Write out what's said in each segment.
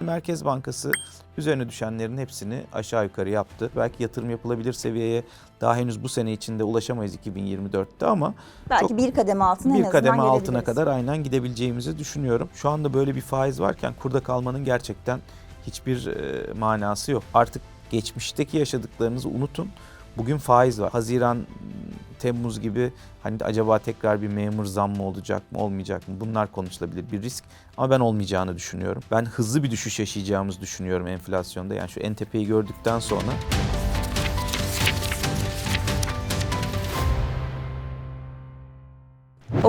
Merkez Bankası üzerine düşenlerin hepsini aşağı yukarı yaptı. Belki yatırım yapılabilir seviyeye daha henüz bu sene içinde ulaşamayız 2024'te ama Belki çok- bir kademe altına en bir azından kademe altına kadar aynen gidebileceğimizi düşünüyorum. Şu anda böyle bir faiz varken kurda kalmanın gerçekten hiçbir e, manası yok. Artık geçmişteki yaşadıklarınızı unutun. Bugün faiz var. Haziran, Temmuz gibi hani acaba tekrar bir memur zam mı olacak mı olmayacak mı bunlar konuşulabilir bir risk. Ama ben olmayacağını düşünüyorum. Ben hızlı bir düşüş yaşayacağımızı düşünüyorum enflasyonda. Yani şu en tepeyi gördükten sonra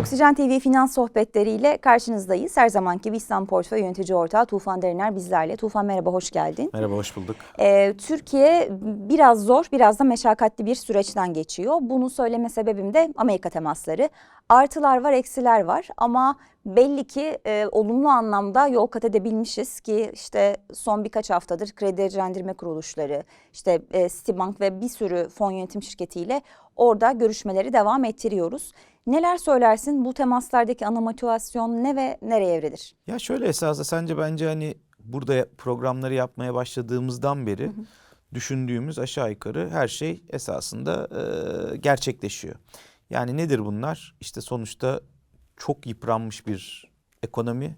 Oksijen TV finans sohbetleriyle karşınızdayız. Her zamanki İslam Portföy Yönetici Ortağı Tufan Deriner bizlerle. Tufan merhaba, hoş geldin. merhaba hoş bulduk. Ee, Türkiye biraz zor, biraz da meşakkatli bir süreçten geçiyor. Bunu söyleme sebebim de Amerika temasları. Artılar var, eksiler var ama belli ki e, olumlu anlamda yol kat edebilmişiz ki işte son birkaç haftadır kredi derecelendirme kuruluşları, işte e, Citibank ve bir sürü fon yönetim şirketiyle orada görüşmeleri devam ettiriyoruz. Neler söylersin bu temaslardaki ana motivasyon ne ve nereye evrilir? Ya şöyle esasında sence bence hani burada programları yapmaya başladığımızdan beri düşündüğümüz aşağı yukarı her şey esasında e, gerçekleşiyor. Yani nedir bunlar? İşte sonuçta çok yıpranmış bir ekonomi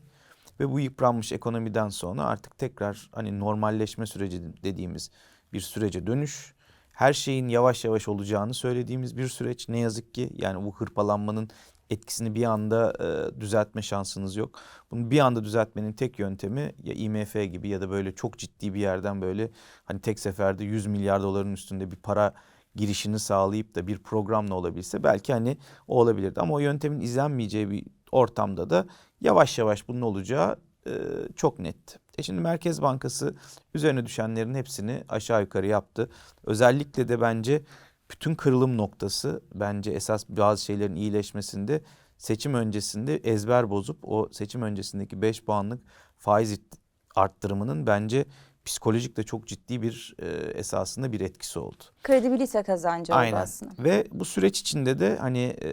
ve bu yıpranmış ekonomiden sonra artık tekrar hani normalleşme süreci dediğimiz bir sürece dönüş. Her şeyin yavaş yavaş olacağını söylediğimiz bir süreç ne yazık ki yani bu hırpalanmanın etkisini bir anda e, düzeltme şansınız yok. Bunu bir anda düzeltmenin tek yöntemi ya IMF gibi ya da böyle çok ciddi bir yerden böyle hani tek seferde 100 milyar doların üstünde bir para girişini sağlayıp da bir programla olabilse belki hani o olabilirdi. Ama o yöntemin izlenmeyeceği bir ortamda da yavaş yavaş bunun olacağı e, çok net. E şimdi Merkez Bankası üzerine düşenlerin hepsini aşağı yukarı yaptı. Özellikle de bence bütün kırılım noktası bence esas bazı şeylerin iyileşmesinde seçim öncesinde ezber bozup o seçim öncesindeki 5 puanlık faiz arttırımının bence psikolojik de çok ciddi bir e, esasında bir etkisi oldu. Kredibilite kazancı oldu Aynen. aslında. Ve bu süreç içinde de hani e,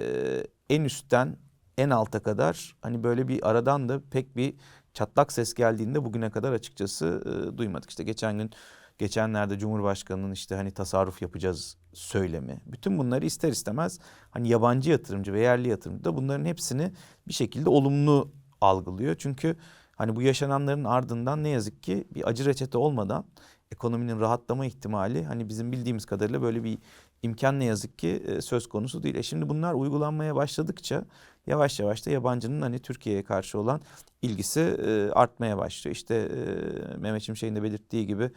en üstten en alta kadar hani böyle bir aradan da pek bir çatlak ses geldiğinde bugüne kadar açıkçası e, duymadık. İşte geçen gün geçenlerde Cumhurbaşkanı'nın işte hani tasarruf yapacağız söylemi. Bütün bunları ister istemez hani yabancı yatırımcı ve yerli yatırımcı da bunların hepsini bir şekilde olumlu algılıyor. Çünkü hani bu yaşananların ardından ne yazık ki bir acı reçete olmadan ekonominin rahatlama ihtimali hani bizim bildiğimiz kadarıyla böyle bir imkan ne yazık ki e, söz konusu değil. E şimdi bunlar uygulanmaya başladıkça yavaş yavaş da yabancının hani Türkiye'ye karşı olan ilgisi e, artmaya başlıyor. İşte e, Mehmet Şimşek'in de belirttiği gibi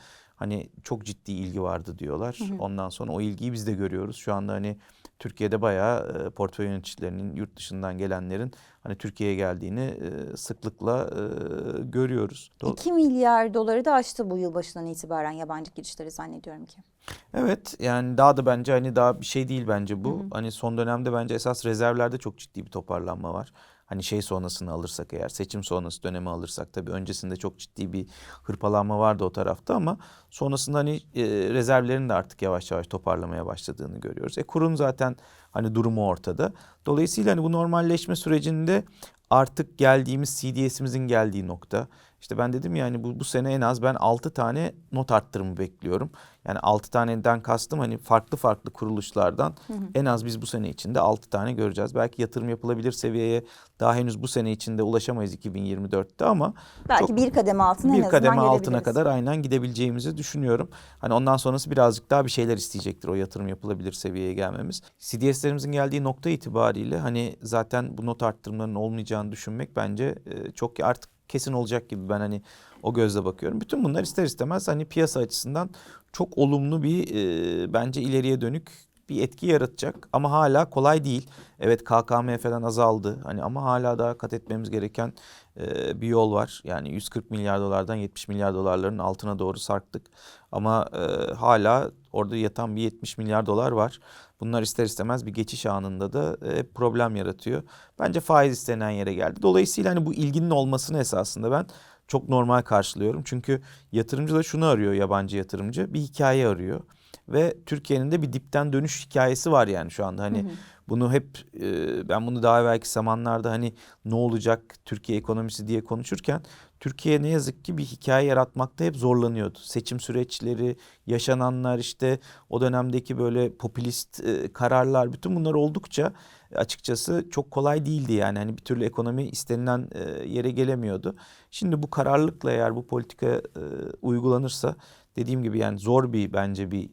hani çok ciddi ilgi vardı diyorlar. Ondan sonra o ilgiyi biz de görüyoruz. Şu anda hani Türkiye'de bayağı e, portföy yöneticilerinin yurt dışından gelenlerin hani Türkiye'ye geldiğini e, sıklıkla e, görüyoruz. Do- 2 milyar doları da aştı bu yılbaşından itibaren yabancı girişleri zannediyorum ki. Evet yani daha da bence hani daha bir şey değil bence bu. Hani son dönemde bence esas rezervlerde çok ciddi bir toparlanma var. Hani şey sonrasını alırsak eğer seçim sonrası dönemi alırsak tabii öncesinde çok ciddi bir hırpalanma vardı o tarafta ama sonrasında hani e, rezervlerin de artık yavaş yavaş toparlamaya başladığını görüyoruz. E kurun zaten hani durumu ortada. Dolayısıyla hani bu normalleşme sürecinde artık geldiğimiz CDS'imizin geldiği nokta. İşte ben dedim yani bu, bu sene en az ben 6 tane not arttırımı bekliyorum. Yani 6 taneden kastım hani farklı farklı kuruluşlardan en az biz bu sene içinde 6 tane göreceğiz. Belki yatırım yapılabilir seviyeye daha henüz bu sene içinde ulaşamayız 2024'te ama Belki çok- bir kademe altına bir kademe altına kadar aynen gidebileceğimizi düşünüyorum. Hani ondan sonrası birazcık daha bir şeyler isteyecektir o yatırım yapılabilir seviyeye gelmemiz. CDS'lerimizin geldiği nokta itibariyle hani zaten bu not arttırımlarının olmayacağını düşünmek bence e, çok artık kesin olacak gibi ben hani o gözle bakıyorum. Bütün bunlar ister istemez hani piyasa açısından çok olumlu bir e, bence ileriye dönük bir etki yaratacak ama hala kolay değil. Evet KKM falan azaldı hani ama hala daha kat etmemiz gereken e, bir yol var. Yani 140 milyar dolardan 70 milyar dolarların altına doğru sarktık. Ama e, hala orada yatan bir 70 milyar dolar var. Bunlar ister istemez bir geçiş anında da e, problem yaratıyor. Bence faiz istenen yere geldi. Dolayısıyla hani bu ilginin olmasını esasında ben çok normal karşılıyorum. Çünkü yatırımcı da şunu arıyor yabancı yatırımcı. Bir hikaye arıyor. Ve Türkiye'nin de bir dipten dönüş hikayesi var yani şu anda. Hani bunu hep e, ben bunu daha evvelki zamanlarda hani ne olacak Türkiye ekonomisi diye konuşurken Türkiye ne yazık ki bir hikaye yaratmakta hep zorlanıyordu. Seçim süreçleri, yaşananlar işte o dönemdeki böyle popülist e, kararlar bütün bunlar oldukça açıkçası çok kolay değildi yani. Hani bir türlü ekonomi istenilen e, yere gelemiyordu. Şimdi bu kararlılıkla eğer bu politika e, uygulanırsa dediğim gibi yani zor bir bence bir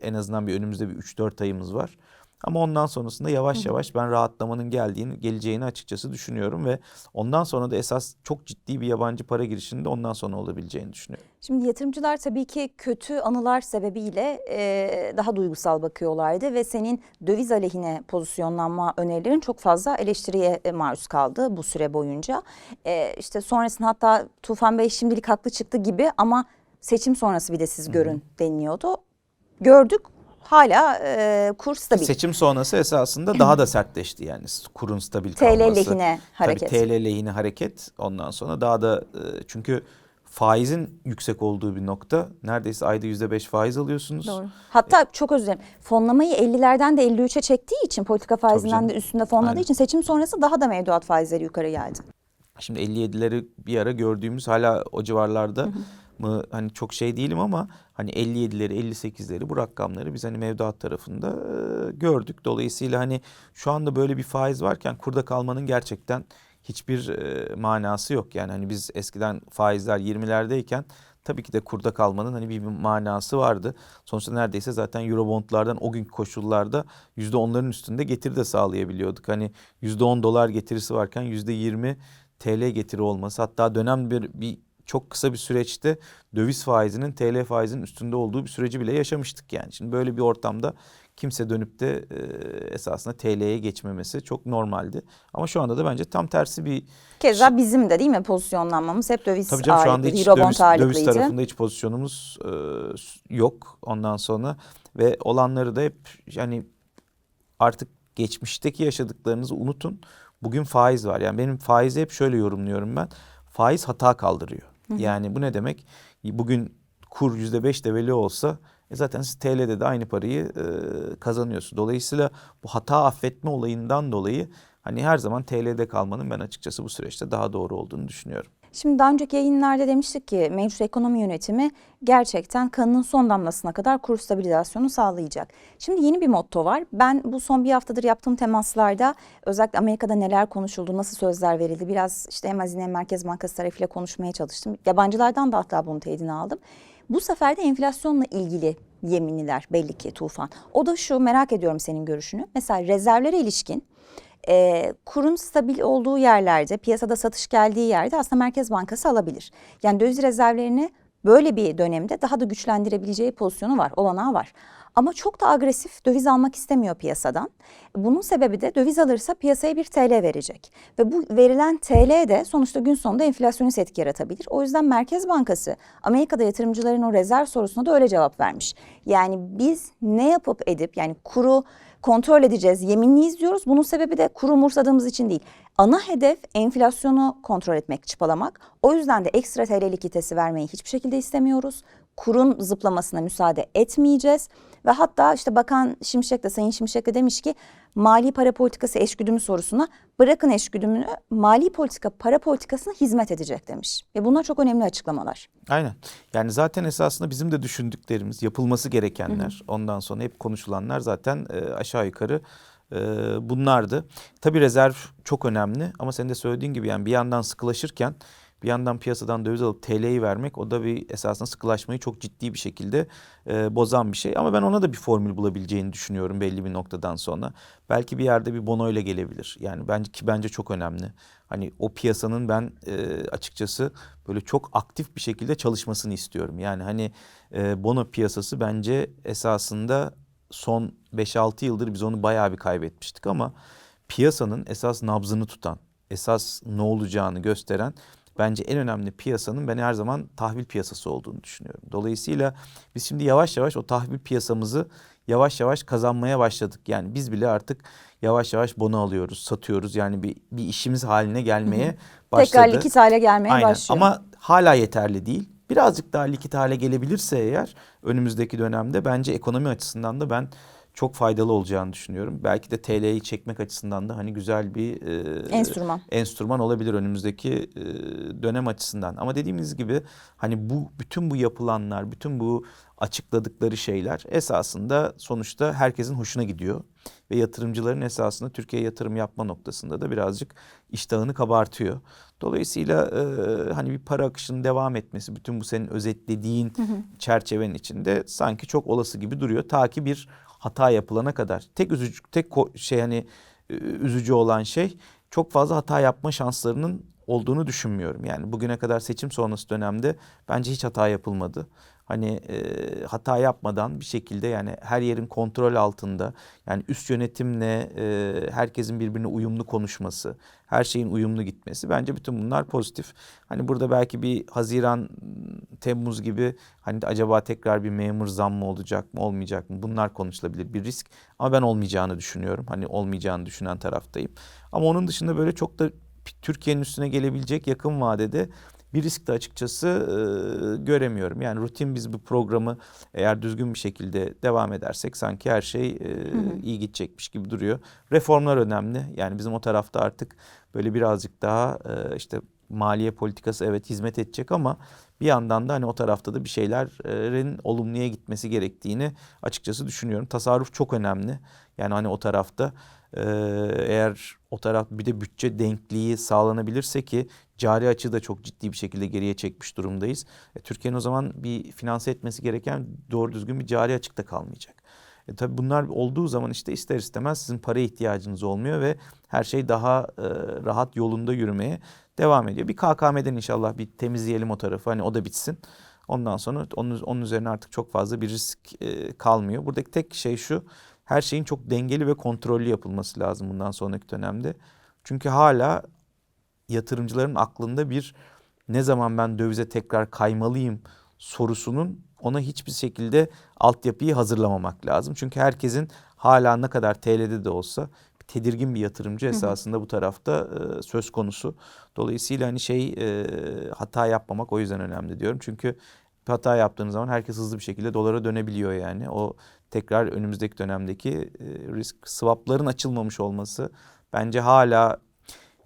en azından bir önümüzde bir 3-4 ayımız var. Ama ondan sonrasında yavaş yavaş ben rahatlamanın geldiğini, geleceğini açıkçası düşünüyorum ve ondan sonra da esas çok ciddi bir yabancı para girişinin de ondan sonra olabileceğini düşünüyorum. Şimdi yatırımcılar tabii ki kötü anılar sebebiyle e, daha duygusal bakıyorlardı ve senin döviz aleyhine pozisyonlanma önerilerin çok fazla eleştiriye maruz kaldı bu süre boyunca. E, işte sonrasında hatta Tufan Bey şimdilik haklı çıktı gibi ama seçim sonrası bir de siz görün deniliyordu. Gördük hala e, kur stabil. Seçim sonrası esasında daha da sertleşti yani kurun stabil TL kalması. lehine hareket. Tabii TL lehine hareket ondan sonra daha da e, çünkü faizin yüksek olduğu bir nokta neredeyse ayda yüzde beş faiz alıyorsunuz. Doğru. Hatta çok özür dilerim. Fonlamayı 50'lerden de 53'e çektiği için politika faizinden de üstünde fonladığı Aynen. için seçim sonrası daha da mevduat faizleri yukarı geldi. Şimdi 57'leri bir ara gördüğümüz hala o civarlarda mı hani çok şey değilim ama hani 57'leri 58'leri bu rakamları biz hani mevduat tarafında e, gördük. Dolayısıyla hani şu anda böyle bir faiz varken kurda kalmanın gerçekten hiçbir e, manası yok. Yani hani biz eskiden faizler 20'lerdeyken tabii ki de kurda kalmanın hani bir, manası vardı. Sonuçta neredeyse zaten Eurobondlardan o günkü koşullarda %10'ların üstünde getiri de sağlayabiliyorduk. Hani %10 dolar getirisi varken %20 TL getiri olması hatta dönem bir, bir çok kısa bir süreçte döviz faizinin TL faizinin üstünde olduğu bir süreci bile yaşamıştık yani. Şimdi böyle bir ortamda kimse dönüp de e, esasında TL'ye geçmemesi çok normaldi. Ama şu anda da bence tam tersi bir Keza bizim de değil mi pozisyonlanmamız hep döviz Tabii canım şu anda hiç döviz, döviz tarafında hiç pozisyonumuz e, yok ondan sonra ve olanları da hep yani artık geçmişteki yaşadıklarınızı unutun. Bugün faiz var. Yani benim faizi hep şöyle yorumluyorum ben. Faiz hata kaldırıyor. Yani bu ne demek? Bugün kur yüzde beş develi olsa e zaten siz TL'de de aynı parayı e, kazanıyorsunuz. Dolayısıyla bu hata affetme olayından dolayı hani her zaman TL'de kalmanın ben açıkçası bu süreçte daha doğru olduğunu düşünüyorum. Şimdi daha önceki yayınlarda demiştik ki mevcut ekonomi yönetimi gerçekten kanının son damlasına kadar kur stabilizasyonu sağlayacak. Şimdi yeni bir motto var. Ben bu son bir haftadır yaptığım temaslarda özellikle Amerika'da neler konuşuldu, nasıl sözler verildi biraz işte hem Hazine hem Merkez Bankası tarafıyla konuşmaya çalıştım. Yabancılardan da hatta bunu teyidini aldım. Bu sefer de enflasyonla ilgili yeminliler belli ki Tufan. O da şu merak ediyorum senin görüşünü. Mesela rezervlere ilişkin e, kurun stabil olduğu yerlerde, piyasada satış geldiği yerde aslında Merkez Bankası alabilir. Yani döviz rezervlerini böyle bir dönemde daha da güçlendirebileceği pozisyonu var, olanağı var. Ama çok da agresif döviz almak istemiyor piyasadan. Bunun sebebi de döviz alırsa piyasaya bir TL verecek. Ve bu verilen TL de sonuçta gün sonunda enflasyonist etki yaratabilir. O yüzden Merkez Bankası Amerika'da yatırımcıların o rezerv sorusuna da öyle cevap vermiş. Yani biz ne yapıp edip yani kuru kontrol edeceğiz, yeminliyiz diyoruz. Bunun sebebi de kuru umursadığımız için değil. Ana hedef enflasyonu kontrol etmek, çıpalamak. O yüzden de ekstra TL likiditesi vermeyi hiçbir şekilde istemiyoruz. Kurun zıplamasına müsaade etmeyeceğiz. Ve hatta işte Bakan Şimşek de Sayın Şimşek de demiş ki mali para politikası eşgüdümü sorusuna bırakın eşgüdümünü mali politika para politikasına hizmet edecek demiş. Ve bunlar çok önemli açıklamalar. Aynen. Yani zaten esasında bizim de düşündüklerimiz, yapılması gerekenler, ondan sonra hep konuşulanlar zaten e, aşağı yukarı e, bunlardı. Tabii rezerv çok önemli ama senin de söylediğin gibi yani bir yandan sıkılaşırken bir yandan piyasadan döviz alıp TL'yi vermek o da bir esasında sıkılaşmayı çok ciddi bir şekilde e, bozan bir şey. Ama ben ona da bir formül bulabileceğini düşünüyorum belli bir noktadan sonra. Belki bir yerde bir bono ile gelebilir. Yani bence ki bence çok önemli. Hani o piyasanın ben e, açıkçası böyle çok aktif bir şekilde çalışmasını istiyorum. Yani hani e, bono piyasası bence esasında son 5-6 yıldır biz onu bayağı bir kaybetmiştik ama piyasanın esas nabzını tutan, esas ne olacağını gösteren bence en önemli piyasanın ben her zaman tahvil piyasası olduğunu düşünüyorum. Dolayısıyla biz şimdi yavaş yavaş o tahvil piyasamızı yavaş yavaş kazanmaya başladık. Yani biz bile artık yavaş yavaş bono alıyoruz, satıyoruz. Yani bir, bir işimiz haline gelmeye başladı. Tekrar likit hale gelmeye Aynen. başlıyor. Ama hala yeterli değil. Birazcık daha likit hale gelebilirse eğer önümüzdeki dönemde bence ekonomi açısından da ben çok faydalı olacağını düşünüyorum. Belki de TL'yi çekmek açısından da hani güzel bir e, Enstrüman. enstrüman olabilir önümüzdeki e, dönem açısından. Ama dediğimiz gibi hani bu bütün bu yapılanlar, bütün bu açıkladıkları şeyler esasında sonuçta herkesin hoşuna gidiyor ve yatırımcıların esasında Türkiye'ye yatırım yapma noktasında da birazcık iştahını kabartıyor. Dolayısıyla e, hani bir para akışının devam etmesi bütün bu senin özetlediğin çerçevenin içinde sanki çok olası gibi duruyor. Ta ki bir hata yapılana kadar. Tek üzücü tek şey hani üzücü olan şey çok fazla hata yapma şanslarının olduğunu düşünmüyorum. Yani bugüne kadar seçim sonrası dönemde bence hiç hata yapılmadı. Hani e, hata yapmadan bir şekilde yani her yerin kontrol altında yani üst yönetimle e, herkesin birbirine uyumlu konuşması, her şeyin uyumlu gitmesi bence bütün bunlar pozitif. Hani burada belki bir Haziran, Temmuz gibi hani acaba tekrar bir memur zammı olacak mı, olmayacak mı? Bunlar konuşulabilir bir risk ama ben olmayacağını düşünüyorum. Hani olmayacağını düşünen taraftayım. Ama onun dışında böyle çok da Türkiye'nin üstüne gelebilecek yakın vadede bir risk de açıkçası e, göremiyorum. Yani rutin biz bu programı eğer düzgün bir şekilde devam edersek sanki her şey e, iyi gidecekmiş gibi duruyor. Reformlar önemli. Yani bizim o tarafta artık böyle birazcık daha e, işte maliye politikası evet hizmet edecek ama bir yandan da hani o tarafta da bir şeylerin olumluya gitmesi gerektiğini açıkçası düşünüyorum. Tasarruf çok önemli. Yani hani o tarafta e, eğer o taraf bir de bütçe denkliği sağlanabilirse ki cari açığı da çok ciddi bir şekilde geriye çekmiş durumdayız. E, Türkiye'nin o zaman bir finanse etmesi gereken doğru düzgün bir cari açık da kalmayacak. E, tabii bunlar olduğu zaman işte ister istemez sizin para ihtiyacınız olmuyor ve her şey daha e, rahat yolunda yürümeye devam ediyor. Bir KKM'den inşallah bir temizleyelim o tarafı hani o da bitsin. Ondan sonra onun, onun üzerine artık çok fazla bir risk e, kalmıyor. Buradaki tek şey şu her şeyin çok dengeli ve kontrollü yapılması lazım bundan sonraki dönemde. Çünkü hala yatırımcıların aklında bir ne zaman ben dövize tekrar kaymalıyım sorusunun ona hiçbir şekilde altyapıyı hazırlamamak lazım. Çünkü herkesin hala ne kadar TL'de de olsa tedirgin bir yatırımcı esasında bu tarafta e, söz konusu. Dolayısıyla hani şey e, hata yapmamak o yüzden önemli diyorum. Çünkü hata yaptığınız zaman herkes hızlı bir şekilde dolara dönebiliyor yani. O tekrar önümüzdeki dönemdeki e, risk swapların açılmamış olması bence hala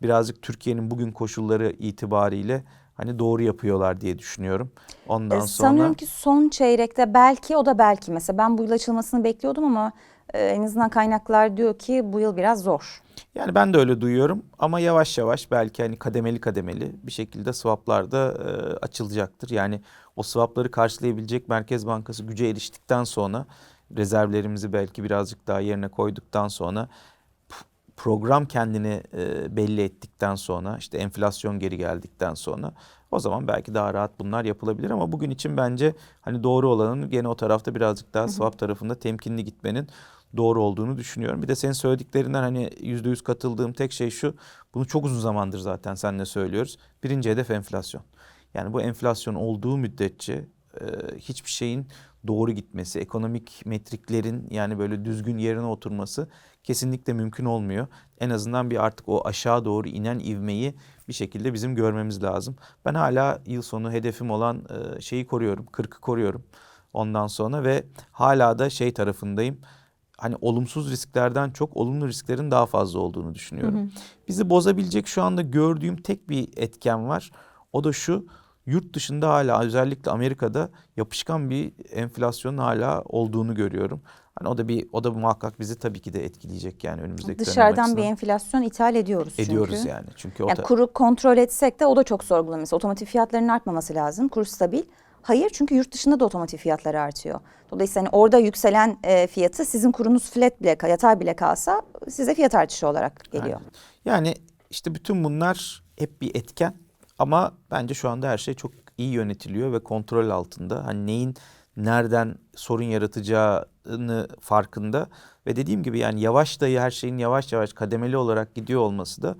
birazcık Türkiye'nin bugün koşulları itibariyle hani doğru yapıyorlar diye düşünüyorum. Ondan E, sonra Sanıyorum ki son çeyrekte belki o da belki mesela ben bu yıl açılmasını bekliyordum ama e, en azından kaynaklar diyor ki bu yıl biraz zor. yani ben de öyle duyuyorum ama yavaş yavaş belki hani kademeli kademeli bir şekilde swaplar da e, açılacaktır. Yani o swapları karşılayabilecek Merkez Bankası güce eriştikten sonra rezervlerimizi belki birazcık daha yerine koyduktan sonra program kendini e, belli ettikten sonra işte enflasyon geri geldikten sonra o zaman belki daha rahat bunlar yapılabilir ama bugün için bence hani doğru olanın gene o tarafta birazcık daha swap tarafında temkinli gitmenin doğru olduğunu düşünüyorum. Bir de senin söylediklerinden hani yüzde yüz katıldığım tek şey şu. Bunu çok uzun zamandır zaten seninle söylüyoruz. Birinci hedef enflasyon. Yani bu enflasyon olduğu müddetçe e, hiçbir şeyin doğru gitmesi, ekonomik metriklerin yani böyle düzgün yerine oturması kesinlikle mümkün olmuyor. En azından bir artık o aşağı doğru inen ivmeyi bir şekilde bizim görmemiz lazım. Ben hala yıl sonu hedefim olan e, şeyi koruyorum, 40'ı koruyorum. Ondan sonra ve hala da şey tarafındayım. Hani olumsuz risklerden çok olumlu risklerin daha fazla olduğunu düşünüyorum. Bizi bozabilecek şu anda gördüğüm tek bir etken var. O da şu. Yurt dışında hala özellikle Amerika'da yapışkan bir enflasyonun hala olduğunu görüyorum. Hani o da bir o da muhakkak bizi tabii ki de etkileyecek yani önümüzdeki Dışarıdan bir açısından. enflasyon ithal ediyoruz çünkü. ediyoruz yani. Çünkü o Yani kuru kontrol etsek de o da çok sorgulanıyor. Mesela otomotiv fiyatlarının artmaması lazım. Kur stabil. Hayır çünkü yurt dışında da otomotiv fiyatları artıyor. Dolayısıyla hani orada yükselen e, fiyatı sizin kurunuz flat bile yatay bile kalsa size fiyat artışı olarak geliyor. Aynen. Yani işte bütün bunlar hep bir etken ama bence şu anda her şey çok iyi yönetiliyor ve kontrol altında. Hani neyin nereden sorun yaratacağını farkında ve dediğim gibi yani yavaş da her şeyin yavaş yavaş kademeli olarak gidiyor olması da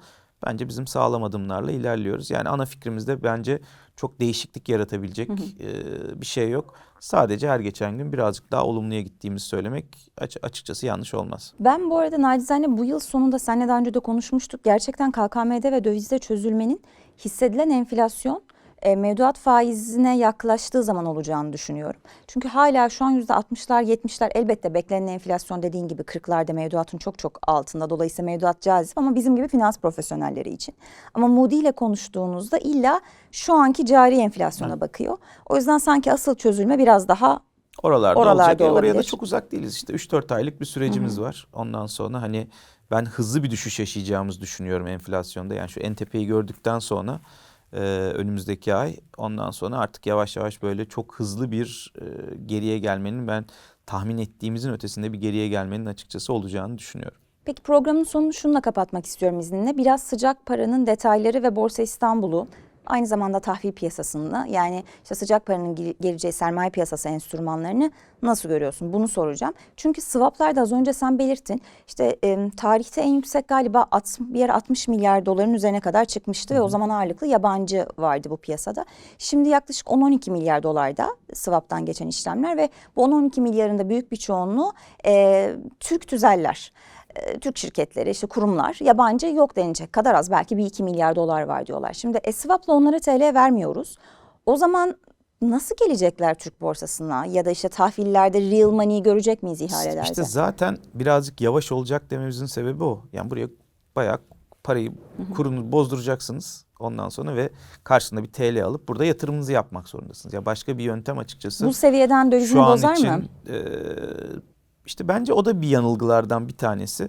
bence bizim sağlam adımlarla ilerliyoruz. Yani ana fikrimizde bence çok değişiklik yaratabilecek e, bir şey yok. Sadece her geçen gün birazcık daha olumluya gittiğimizi söylemek aç- açıkçası yanlış olmaz. Ben bu arada nacizane bu yıl sonunda seninle daha önce de konuşmuştuk. Gerçekten KKM'de ve dövizde çözülmenin hissedilen enflasyon e, mevduat faizine yaklaştığı zaman olacağını düşünüyorum. Çünkü hala şu an %60'lar 70'ler elbette beklenen enflasyon dediğin gibi 40'larda mevduatın çok çok altında. Dolayısıyla mevduat cazip ama bizim gibi finans profesyonelleri için. Ama Moody ile konuştuğunuzda illa şu anki cari enflasyona bakıyor. O yüzden sanki asıl çözülme biraz daha Oralarda, Oralarda olacak. E, oraya da olabilir. çok uzak değiliz. İşte 3-4 aylık bir sürecimiz var. Ondan sonra hani ben hızlı bir düşüş yaşayacağımızı düşünüyorum enflasyonda. Yani şu en tepeyi gördükten sonra e, önümüzdeki ay ondan sonra artık yavaş yavaş böyle çok hızlı bir e, geriye gelmenin ben tahmin ettiğimizin ötesinde bir geriye gelmenin açıkçası olacağını düşünüyorum. Peki programın sonunu şununla kapatmak istiyorum izninle. Biraz sıcak paranın detayları ve Borsa İstanbul'u aynı zamanda tahvil piyasasını yani işte sıcak paranın gel- geleceği sermaye piyasası enstrümanlarını nasıl görüyorsun? Bunu soracağım. Çünkü swaplarda az önce sen belirttin. İşte e, tarihte en yüksek galiba at, bir yer 60 milyar doların üzerine kadar çıkmıştı ve o zaman ağırlıklı yabancı vardı bu piyasada. Şimdi yaklaşık 10-12 milyar dolarda swap'tan geçen işlemler ve bu 10-12 milyarın da büyük bir çoğunluğu e, Türk tüzeller e, Türk şirketleri, işte kurumlar, yabancı yok denilecek kadar az. Belki bir iki milyar dolar var diyorlar. Şimdi e-swap'la onlara TL vermiyoruz. O zaman nasıl gelecekler Türk borsasına ya da işte tahvillerde real money'i görecek miyiz ihalelerde? İşte zaten birazcık yavaş olacak dememizin sebebi o. Yani buraya bayağı parayı kurunu bozduracaksınız ondan sonra ve karşında bir TL alıp burada yatırımınızı yapmak zorundasınız. Ya başka bir yöntem açıkçası. Bu seviyeden dövizini şu an bozar için mı? e, işte bence o da bir yanılgılardan bir tanesi.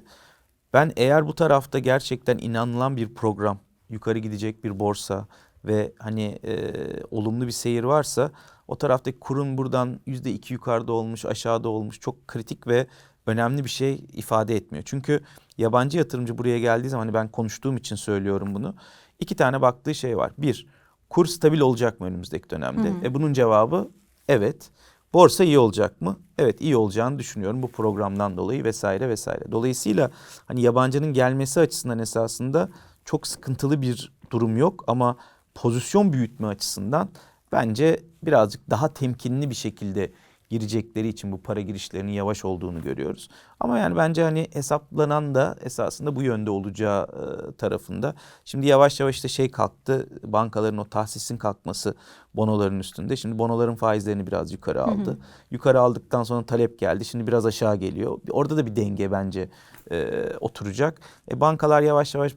Ben eğer bu tarafta gerçekten inanılan bir program, yukarı gidecek bir borsa ve hani e, olumlu bir seyir varsa o taraftaki kurun buradan yüzde iki yukarıda olmuş, aşağıda olmuş çok kritik ve önemli bir şey ifade etmiyor. Çünkü yabancı yatırımcı buraya geldiği zaman hani ben konuştuğum için söylüyorum bunu. İki tane baktığı şey var. Bir, kur stabil olacak mı önümüzdeki dönemde? E bunun cevabı evet. Borsa iyi olacak mı? Evet iyi olacağını düşünüyorum bu programdan dolayı vesaire vesaire. Dolayısıyla hani yabancının gelmesi açısından esasında çok sıkıntılı bir durum yok ama pozisyon büyütme açısından bence birazcık daha temkinli bir şekilde girecekleri için bu para girişlerinin yavaş olduğunu görüyoruz. Ama yani bence hani hesaplanan da esasında bu yönde olacağı e, tarafında. Şimdi yavaş yavaş işte şey kalktı bankaların o tahsisin kalkması bonoların üstünde. Şimdi bonoların faizlerini biraz yukarı aldı. Yukarı aldıktan sonra talep geldi. Şimdi biraz aşağı geliyor. Orada da bir denge bence e, oturacak. E, bankalar yavaş yavaş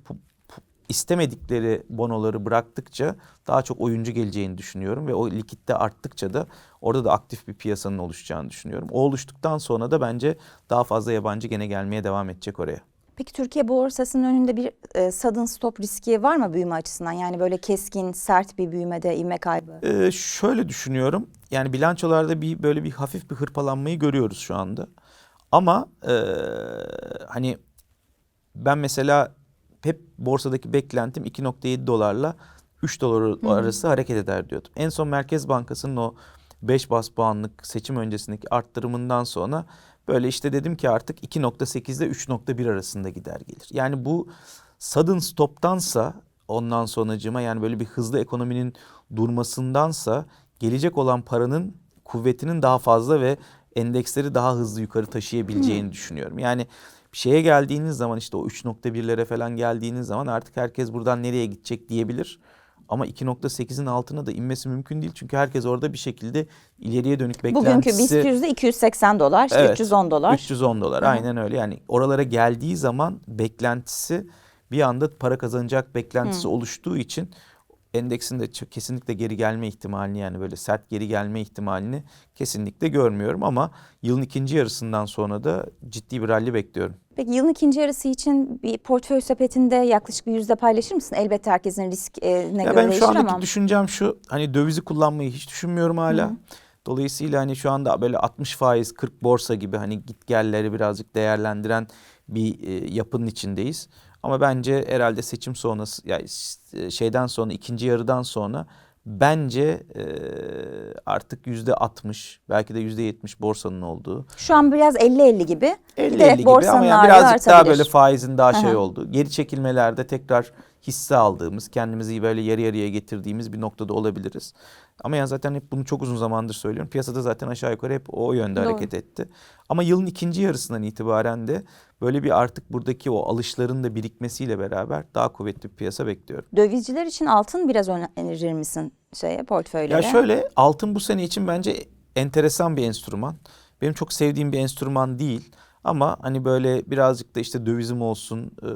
istemedikleri bonoları bıraktıkça daha çok oyuncu geleceğini düşünüyorum ve o likitte arttıkça da orada da aktif bir piyasanın oluşacağını düşünüyorum. O oluştuktan sonra da bence daha fazla yabancı gene gelmeye devam edecek oraya. Peki Türkiye borsasının önünde bir e, sudden stop riski var mı büyüme açısından? Yani böyle keskin, sert bir büyümede ivme kaybı. Ee, şöyle düşünüyorum. Yani bilançolarda bir böyle bir hafif bir hırpalanmayı görüyoruz şu anda. Ama ee, hani ben mesela hep borsadaki beklentim 2.7 dolarla 3 dolar arası hareket eder diyordum. En son Merkez Bankası'nın o 5 bas puanlık seçim öncesindeki arttırımından sonra böyle işte dedim ki artık 2.8 ile 3.1 arasında gider gelir. Yani bu sudden stop'tansa ondan sonracıma yani böyle bir hızlı ekonominin durmasındansa gelecek olan paranın kuvvetinin daha fazla ve endeksleri daha hızlı yukarı taşıyabileceğini düşünüyorum. Yani şeye geldiğiniz zaman işte o 3.1'lere falan geldiğiniz zaman artık herkes buradan nereye gidecek diyebilir. Ama 2.8'in altına da inmesi mümkün değil. Çünkü herkes orada bir şekilde ileriye dönük Bugünkü beklentisi... BIST yüzde 280 dolar, işte Evet, 310 dolar. 310 dolar Hı hı. aynen öyle. Yani oralara geldiği zaman beklentisi bir anda para kazanacak beklentisi oluştuğu için endeksin de kesinlikle geri gelme ihtimalini yani böyle sert geri gelme ihtimalini kesinlikle görmüyorum ama yılın ikinci yarısından sonra da ciddi bir rally bekliyorum. Peki yılın ikinci yarısı için bir portföy sepetinde yaklaşık bir yüzde paylaşır mısın? Elbette herkesin riskine Ya göre değişir şu andaki ama. düşüncem şu hani dövizi kullanmayı hiç düşünmüyorum hala. Dolayısıyla hani şu anda böyle 60 faiz 40 borsa gibi hani git gelleri birazcık değerlendiren bir e, yapının içindeyiz. Ama bence herhalde seçim sonrası yani şeyden sonra ikinci yarıdan sonra bence e, artık yüzde 60 belki de yüzde 70 borsanın olduğu. Şu an biraz 50-50 gibi. 50 Giderek 50 gibi borsanın ama yani birazcık daha artabilir. böyle faizin daha şey Aha. oldu. Geri çekilmelerde tekrar hisse aldığımız, kendimizi böyle yarı yarıya getirdiğimiz bir noktada olabiliriz. Ama yani zaten hep bunu çok uzun zamandır söylüyorum. Piyasada zaten aşağı yukarı hep o yönde Doğru. hareket etti. Ama yılın ikinci yarısından itibaren de böyle bir artık buradaki o alışların da birikmesiyle beraber daha kuvvetli bir piyasa bekliyorum. Dövizciler için altın biraz önerir misin şeye portföylere? Ya şöyle altın bu sene için bence enteresan bir enstrüman. Benim çok sevdiğim bir enstrüman değil. Ama hani böyle birazcık da işte dövizim olsun, e,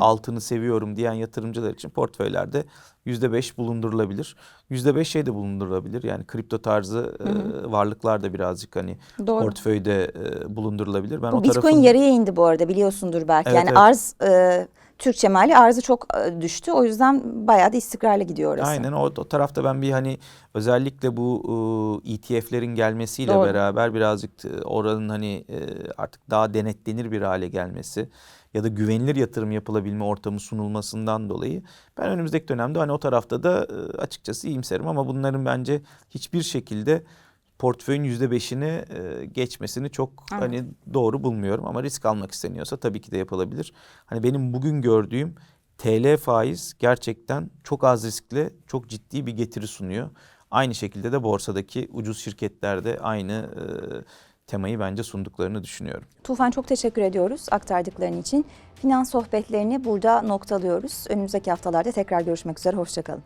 altını seviyorum diyen yatırımcılar için portföylerde yüzde beş bulundurulabilir. Yüzde beş şey de bulundurulabilir. Yani kripto tarzı e, varlıklar da birazcık hani Doğru. portföyde e, bulundurulabilir. Ben Bu o Bitcoin tarafın- yarıya indi bu arada biliyorsundur belki. Evet, yani evet. arz e, Türkçe mali arzı çok e, düştü. O yüzden bayağı da istikrarlı gidiyor orası. Aynen o, o tarafta ben bir hani özellikle bu e, ETF'lerin gelmesiyle Doğru. beraber birazcık e, oranın hani e, artık daha denetlenir bir hale gelmesi ya da güvenilir yatırım yapılabilme ortamı sunulmasından dolayı ben önümüzdeki dönemde hani o tarafta da e, açıkçası iyimserim ama bunların bence hiçbir şekilde portföyün yüzde beşini e, geçmesini çok Evet. hani doğru bulmuyorum ama risk almak isteniyorsa tabii ki de yapılabilir. Hani benim bugün gördüğüm TL faiz gerçekten çok az riskli, çok ciddi bir getiri sunuyor. Aynı şekilde de borsadaki ucuz şirketlerde aynı e, temayı bence sunduklarını düşünüyorum. Tufan çok teşekkür ediyoruz aktardıkların için. Finans sohbetlerini burada noktalıyoruz. Önümüzdeki haftalarda tekrar görüşmek üzere. Hoşçakalın.